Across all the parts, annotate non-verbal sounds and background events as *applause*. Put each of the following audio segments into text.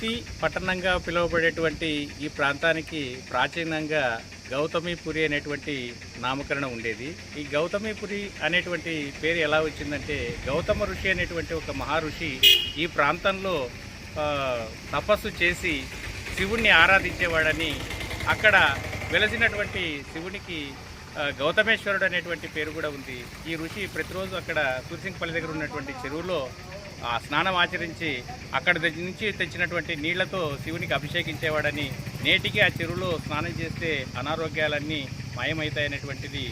గుత్తి పట్టణంగా పిలువబడేటువంటి ఈ ప్రాంతానికి ప్రాచీనంగా గౌతమిపురి అనేటువంటి నామకరణం ఉండేది. ఈ గౌతమిపురి అనేటువంటి పేరు ఎలా వచ్చిందంటే గౌతమ ఋషి అనేటువంటి ఒక మహర్షి ఈ ప్రాంతంలో తపస్సు చేసి శివుణ్ణి ఆరాధించేవాడని అక్కడ వెలసినటువంటి శివునికి గౌతమేశ్వరుడు అనేటువంటి పేరు కూడా ఉంది. ఈ ఋషి ప్రతిరోజు అక్కడ సూర్సింగ్పల్లి దగ్గర ఉన్నటువంటి చెరువులో స్నానం ఆచరించి అక్కడ దగ్గర నుంచి తెచ్చినటువంటి నీళ్ళతో శివునికి అభిషేకించేవాడని నేటికి ఆ చెరువులో స్నానం చేస్తే అనారోగ్యాలన్నీ మాయమవుతాయనేటువంటిది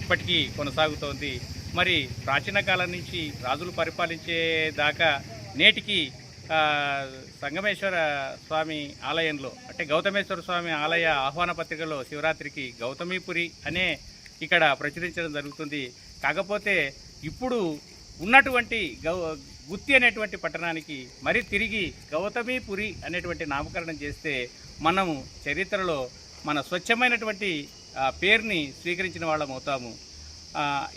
ఇప్పటికీ కొనసాగుతోంది. మరి ప్రాచీన కాలం నుంచి రాజులు పరిపాలించే దాకా నేటికి సంగమేశ్వర స్వామి ఆలయంలో అంటే గౌతమేశ్వర స్వామి ఆలయ ఆహ్వాన పత్రికలో శివరాత్రికి గౌతమీపురి అనే ఇక్కడ ప్రచురించడం జరుగుతుంది. కాకపోతే ఇప్పుడు ఉన్నటువంటి గౌ గుత్తి అనేటువంటి పట్టణానికి మరి తిరిగి గౌతమీపురి అనేటువంటి నామకరణం చేస్తే మనము చరిత్రలో మన స్వచ్ఛమైనటువంటి పేరుని స్వీకరించిన వాళ్ళం అవుతాము.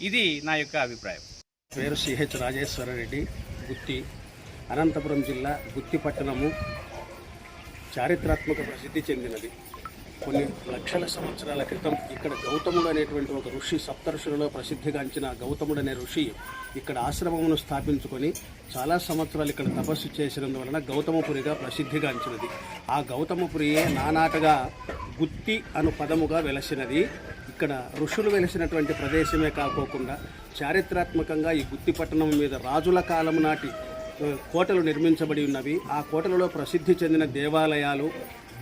ఇది నా యొక్క అభిప్రాయం. పేరు సిహెచ్ రాజేశ్వరరెడ్డి గుత్తి అనంతపురం జిల్లా గుత్తి పట్టణము చారిత్రాత్మక ప్రసిద్ధి చెందినది. కొన్ని లక్షల సంవత్సరాల క్రితం ఇక్కడ గౌతముడు అనేటువంటి ఒక ఋషి సప్తఋషులలో ప్రసిద్ధిగాంచిన గౌతముడు అనే ఋషి ఇక్కడ ఆశ్రమమును స్థాపించుకొని చాలా సంవత్సరాలు ఇక్కడ తపస్సు చేసినందువలన గౌతమపురిగా ప్రసిద్ధిగాంచినది. ఆ గౌతమపురియే నానాటగా గుత్తి అను పదముగా వెలసినది. ఇక్కడ ఋషులు వెలిసినటువంటి ప్రదేశమే కాకోకుండా చారిత్రాత్మకంగా ఈ గుత్తి పట్టణం మీద రాజుల కాలం నాటి కోటలు నిర్మించబడి ఉన్నవి. ఆ కోటలలో ప్రసిద్ధి చెందిన దేవాలయాలు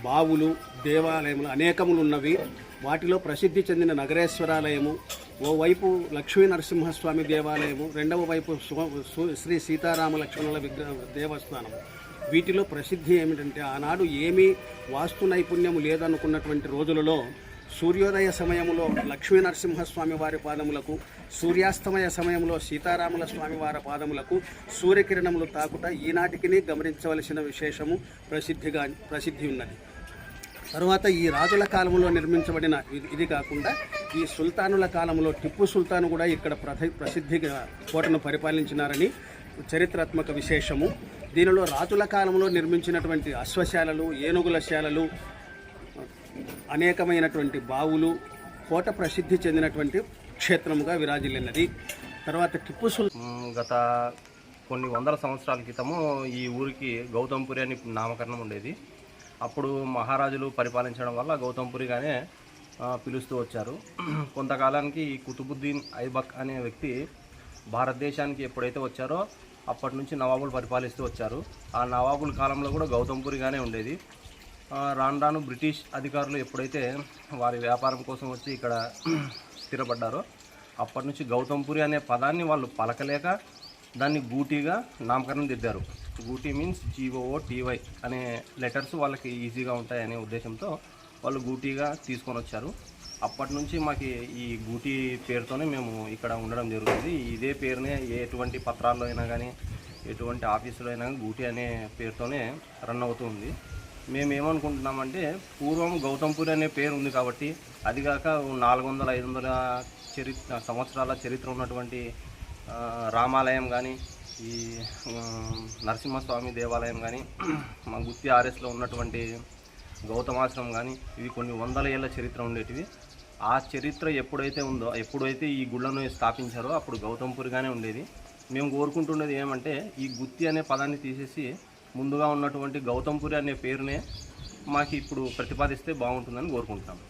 బావులు దేవాలయములు అనేకములు ఉన్నవి. వాటిలో ప్రసిద్ధి చెందిన నగరేశ్వరాలయము ఓవైపు లక్ష్మీ నరసింహస్వామి దేవాలయము రెండవ వైపు శ్రీ సీతారామ లక్ష్మణుల విగ్రహ దేవస్థానము. వీటిలో ప్రసిద్ధి ఏమిటంటే ఆనాడు ఏమీ వాస్తు నైపుణ్యము లేదనుకున్నటువంటి రోజులలో సూర్యోదయ సమయంలో లక్ష్మీ నరసింహస్వామి వారి పాదములకు సూర్యాస్తమయ సమయంలో సీతారాముల స్వామి వారి పాదములకు సూర్యకిరణములు తాకుట ఈనాటికి గమనించవలసిన విశేషము ప్రసిద్ధిగా ప్రసిద్ధి ఉన్నది. తరువాత ఈ రాజుల కాలంలో నిర్మించబడిన ఇది- ఇది కాకుండా ఈ సుల్తానుల కాలంలో టిప్పు సుల్తాన్ కూడా ఇక్కడ ప్రసిద్ధిగా కోటను పరిపాలించినారని చరిత్రాత్మక విశేషము. దీనిలో రాజుల కాలంలో నిర్మించినటువంటి అశ్వశాలలు ఏనుగుల శాలలు అనేకమైనటువంటి బావులు కోట ప్రసిద్ధి చెందినటువంటి క్షేత్రముగా విరాజిల్లినది. తర్వాత టిప్పు సుల్తాన్ గత కొన్ని వందల సంవత్సరాల క్రితము ఈ ఊరికి గౌతంపురి అని నామకరణం ఉండేది. అప్పుడు మహారాజులు పరిపాలించడం వల్ల గౌతంపురిగానే పిలుస్తూ వచ్చారు. *clears throat* కొంతకాలానికి ఈ కుతుబుద్దీన్ ఐబక్ అనే వ్యక్తి భారతదేశానికి ఎప్పుడైతే వచ్చారో అప్పటి నుంచి నవాబులు పరిపాలిస్తూ వచ్చారు. ఆ నవాబుల కాలంలో కూడా గౌతంపురిగానే ఉండేది. రాను రాను బ్రిటిష్ అధికారులు ఎప్పుడైతే వారి వ్యాపారం కోసం వచ్చి ఇక్కడ స్థిరపడ్డారో అప్పటి నుంచి గౌతంపురి అనే పదాన్ని వాళ్ళు పలకలేక దాన్ని గూటీగా నామకరణం దిద్దారు. గూటీ మీన్స్ జీఓఓ టీవై అనే లెటర్స్ వాళ్ళకి ఈజీగా ఉంటాయనే ఉద్దేశంతో వాళ్ళు గూటీగా తీసుకొని వచ్చారు. అప్పటి నుంచి మాకు ఈ గూటీ పేరుతోనే మేము ఇక్కడ ఉండడం జరుగుతుంది. ఇదే పేరునే ఎటువంటి పత్రాల్లో అయినా కానీ ఎటువంటి ఆఫీసులో అయినా కానీ అనే పేరుతోనే రన్ అవుతుంది మేము ఏమనుకుంటున్నామంటే పూర్వం గౌతంపూర్ అనే పేరు ఉంది కాబట్టి అది కాక నాలుగు వందల ఐదు వందల చరిత్ర సంవత్సరాల చరిత్ర ఉన్నటువంటి రామాలయం కానీ ఈ నరసింహస్వామి దేవాలయం కానీ *clears throat* మా గుత్తి ఆర్ఎస్లో ఉన్నటువంటి గౌతమాశ్రమం కానీ ఇవి కొన్ని వందల ఏళ్ళ చరిత్ర ఉండేటివి. ఆ చరిత్ర ఎప్పుడైతే ఉందో ఎప్పుడైతే ఈ గుళ్ళను స్థాపించారో అప్పుడు గౌతంపూర్గానే ఉండేది. మేము కోరుకుంటున్నది ఏమంటే ఈ గుత్తి అనే పదాన్ని తీసేసి ముందుగా ఉన్నటువంటి గౌతంపురి అనే పేరునే మాకు ఇప్పుడు ప్రతిపాదిస్తే బాగుంటుందని కోరుకుంటున్నాము